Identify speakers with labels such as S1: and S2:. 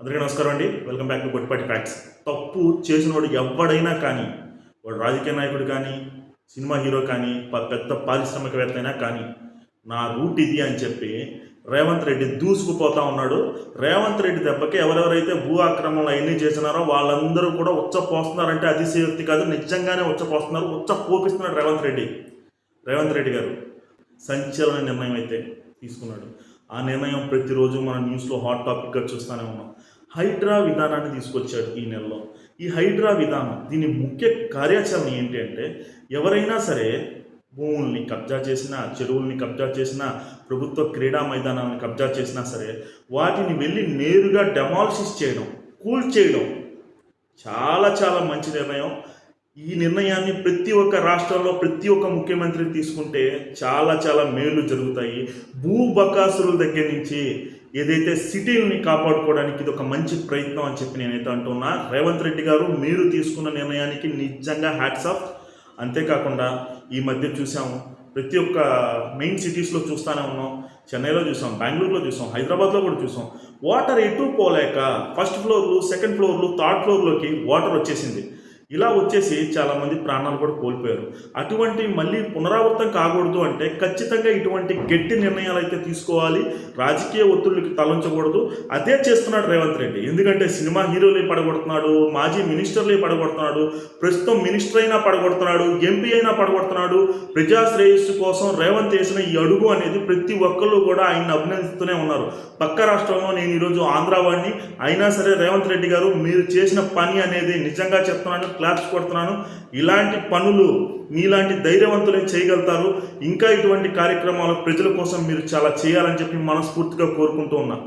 S1: అందరికీ నమస్కారం అండి. Welcome back to Gottipati facts తప్పు చేసినవాడు ఎవడైనా కానీ వాడు రాజకీయ నాయకుడు కానీ సినిమా హీరో కానీ పెద్ద పారిశ్రామికవేత్త అయినా కానీ నా రూట్ ఇది అని చెప్పి రేవంత్ రెడ్డి దూసుకుపోతా ఉన్నాడు. రేవంత్ రెడ్డి దెబ్బకి ఎవరెవరైతే భూ ఆక్రమణలు అవన్నీ చేసినారో వాళ్ళందరూ కూడా ఉచ్చపోస్తున్నారంటే అతిశయోక్తి కాదు. నిజంగానే ఉచ్చపోస్తున్నారు. ఉచ్చ పోపిస్తున్నాడు రేవంత్ రెడ్డి. రేవంత్ రెడ్డి గారు సంచలన నిర్ణయం అయితే తీసుకున్నాడు. ఆ నిర్ణయం ప్రతిరోజు మన న్యూస్లో హాట్ టాపిక్గా చూస్తూనే ఉన్నాం. హైడ్రా విధానాన్ని తీసుకొచ్చాడు ఈ నెలలో. ఈ హైడ్రా విధానం దీని ముఖ్య కార్యాచరణ ఏంటి అంటే ఎవరైనా సరే భూముల్ని కబ్జా చేసినా చెరువుల్ని కబ్జా చేసినా ప్రభుత్వ క్రీడా మైదానాలను కబ్జా చేసినా సరే వాటిని వెళ్ళి నేరుగా డెమాలిసిస్ చేయడం కూల్ చేయడం చాలా చాలా మంచి నిర్ణయం. ఈ నిర్ణయాన్ని ప్రతి ఒక్క రాష్ట్రంలో ప్రతి ఒక్క ముఖ్యమంత్రి తీసుకుంటే చాలా చాలా మేలు జరుగుతాయి. భూ బకాసురుల దగ్గర నుంచి ఏదైతే సిటీలని కాపాడుకోవడానికి ఇది ఒక మంచి ప్రయత్నం అని చెప్పి నేనైతే అంటున్నా. రేవంత్ రెడ్డి గారు మీరు తీసుకున్న నిర్ణయానికి నిజంగా హ్యాట్స్ ఆఫ్. అంతేకాకుండా ఈ మధ్య చూసాము ప్రతి ఒక్క మెయిన్ సిటీస్లో చూస్తూనే ఉన్నాం. చెన్నైలో చూసాం బెంగళూరులో చూసాం హైదరాబాద్లో కూడా చూసాం. వాటర్ ఎటు పోలేక ఫస్ట్ ఫ్లోర్లు సెకండ్ ఫ్లోర్లు థర్డ్ ఫ్లోర్లోకి వాటర్ వచ్చేసింది. ఇలా వచ్చేసి చాలామంది ప్రాణాలు కూడా కోల్పోయారు. అటువంటి మళ్ళీ పునరావృతం కాకూడదు అంటే ఖచ్చితంగా ఇటువంటి గట్టి నిర్ణయాలు అయితే తీసుకోవాలి. రాజకీయ ఒత్తిళ్ళకి తలంచకూడదు. అదే చేస్తున్నాడు రేవంత్ రెడ్డి. ఎందుకంటే సినిమా హీరోలే పడగొడుతున్నాడు మాజీ మినిస్టర్లే పడగొడుతున్నాడు ప్రస్తుతం మినిస్టర్ అయినా పడగొడుతున్నాడు ఎంపీ అయినా పడగొడుతున్నాడు. ప్రజా శ్రేయస్సు కోసం రేవంత్ వేసిన ఈ అడుగు అనేది ప్రతి ఒక్కళ్ళు కూడా ఆయన్ని అభినందిస్తూనే ఉన్నారు. పక్క రాష్ట్రంలో నేను ఈరోజు ఆంధ్రావాడిని అయినా సరే రేవంత్ రెడ్డి గారు మీరు చేసిన పని అనేది నిజంగా చెప్తున్నాను. క్లాప్స్ కొడుతున్నాను. ఇలాంటి పనులు మీలాంటి ధైర్యవంతులే చేయగలుగుతారు. ఇంకా ఇటువంటి కార్యక్రమాలు ప్రజల కోసం మీరు చాలా చేయాలని చెప్పి మనస్ఫూర్తిగా కోరుకుంటూ ఉన్నా.